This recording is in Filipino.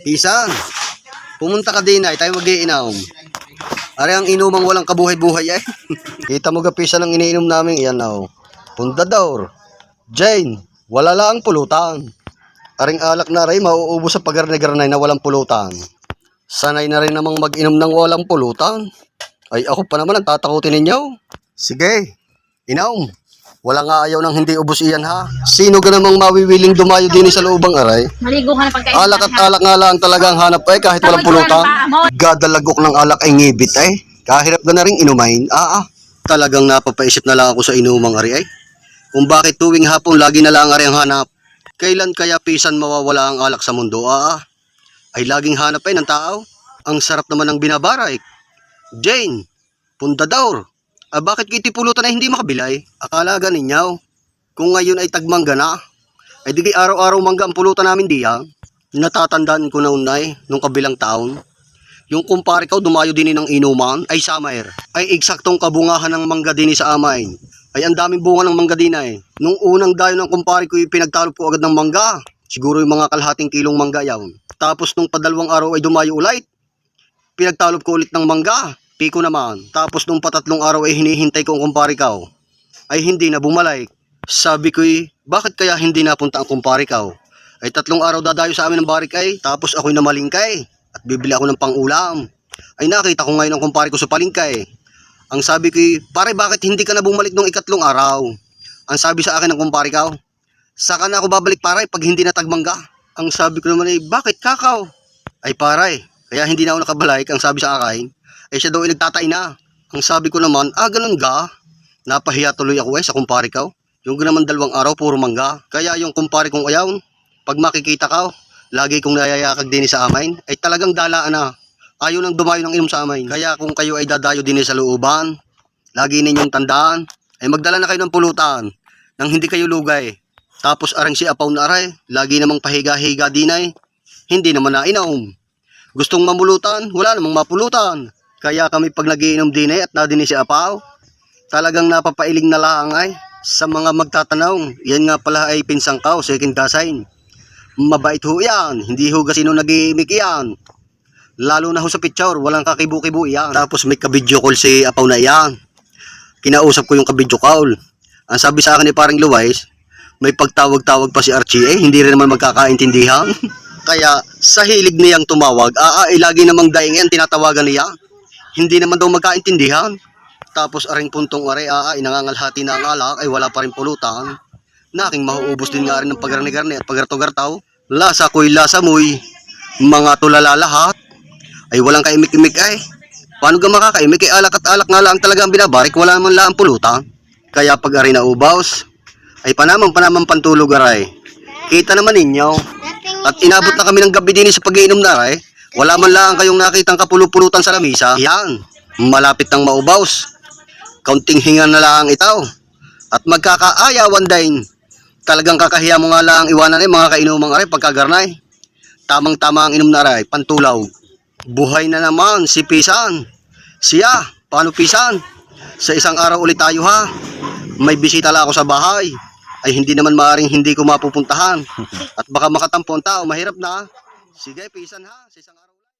Pisan, pumunta ka din ay tayo mag-iinom. Ari ang inumang walang kabuhay-buhay eh. Kita mo ga pisan ang iniinom namin, yan na oh. Pundador, Jane, wala lang pulutan. Aring alak na rin, mauubos sa pagarnay-garnay na walang pulutan. Sanay na rin namang mag-inom ng walang pulutan. Ay ako pa naman ang tatakutin ninyo. Sige, inom. Wala nga ayaw ng hindi ubos iyan ha. Sino ka namang mawiwiling dumayo din sa loobang aray? Maligo ka na pagkain. Alak at alak nga lang talagang hanap ay kahit walang pulutan. Gadalagok ng alak ay ngibit ay. Kahirap ka na rin inumain. Ah, ah. Talagang napapaisip na lang ako sa inumang ari ay. Kung bakit tuwing hapon lagi na lang ari ang hanap. Kailan kaya pisan mawawala ang alak sa mundo? Ah, ah. Ay laging hanap ay ng tao. Ang sarap naman ng binabaray. Jane, pundador. Ah, bakit kiti pulutan ay hindi makabilay? Akala ganin ninyo. Kung ngayon ay tagmangga na, ay di araw-araw mangga ang pulutan namin diya. Natatandaan ko na unay, nung kabilang taon. Yung kumpare ko dumayo din ng inuman, ay summer. Ay eksaktong kabungahan ng mangga din sa amain. Ay ang daming bunga ng mangga din ay. Nung unang dayo ng kumpare ko, pinagtalop ko agad ng mangga. Siguro yung mga kalahating kilong mangga yawn. Tapos nung padalawang araw ay dumayo ulit. Pinagtalop ko ulit ng mangga. Piko naman. Tapos nung patatlong araw ay hinihintay ko ang kumpare ko. Ay hindi na bumalik. Sabi ko bakit kaya hindi napunta ang kumpare ko? Ay tatlong araw dadayo sa amin ng barik ay, tapos ako'y namalingkay. At bibili ako ng pangulam. Ay nakita ko ngayon ang kumpare ko sa palingkay. Ang sabi ko, pare bakit hindi ka na bumalik nung ikatlong araw? Ang sabi sa akin ng kumpare ko, saka na ako babalik pare pag hindi na tagmangga. Ang sabi ko naman ay, bakit kakaw? Ay pare, kaya hindi na ako nakabalik. Ang sabi sa akin, ay siya daw ay nagtatay na. Ang sabi ko naman, ah ganun ga? Napahiya tuloy ako eh sa kumpare ko. Yung naman dalawang araw, puro mangga. Kaya yung kumpare kong ayaw, pag makikita ka, lagi kong nayayakag din sa amin, ay talagang dalaan na. Ayaw nang dumayo ng inom sa amin. Kaya kung kayo ay dadayo din sa looban, lagi ninyong tandaan, ay magdala na kayo ng pulutan, nang hindi kayo lugay. Tapos arang si Apaw na aray, lagi namang pahiga-higa din ay, hindi naman nainom. Gustong mamulutan, wala namang mapulutan. Kaya kami pag nagiinom din ay at nadini si Apaw, talagang napapailing na lang ay sa mga magtatanaw. Yan nga pala ay pinsang kao, second kasain. Mabait ho yan, hindi ho sino nag-iimik yan. Lalo na ho sa picture, walang kakibu-kibu yan. Tapos may kabidyo call si Apaw na yan. Kinausap ko yung kabidyo call. Ang sabi sa akin ni parang Luwais, may pagtawag-tawag pa si Archie eh, hindi rin naman magkakaintindihan. Kaya sa hilig niyang tumawag, aa, eh, lagi namang daing yan, tinatawagan niya. Hindi naman daw magkaintindihan. Tapos aring puntong are, aa, inangangalhati na ang alak, ay wala pa rin pulutan. Naking mahuubos din nga rin ng pagarni-garni at pagarto-gartaw. Lasa ko'y lasa mo'y mga tulala lahat. Ay walang kaimik-imik ay. Paano ka makakaimik? Ay alak at alak nga lang talaga ang binabarik, wala naman lang pulutan. Kaya pag ari na ubaws, ay panamang panamang pantulog aray. Kita naman ninyo. At inabot na kami ng gabi din sa pag-iinom na aray. Wala man lang kayong nakitang kapulupulutan sa lamisa. Yan, malapit ng maubaws. Kaunting hinga na lang itaw. At magkakaayawan din. Talagang kakahiya mo nga lang iwanan ay mga kainumang aray pagkagarnay. Tamang-tama ang inom na aray, pantulaw. Buhay na naman si Pisan. Siya, paano Pisan? Sa isang araw ulit tayo ha. May bisita lang ako sa bahay. Ay hindi naman maaring hindi ko mapupuntahan. At baka makatampo ang tao, mahirap na. Sige, Pisan ha. Sa isang araw.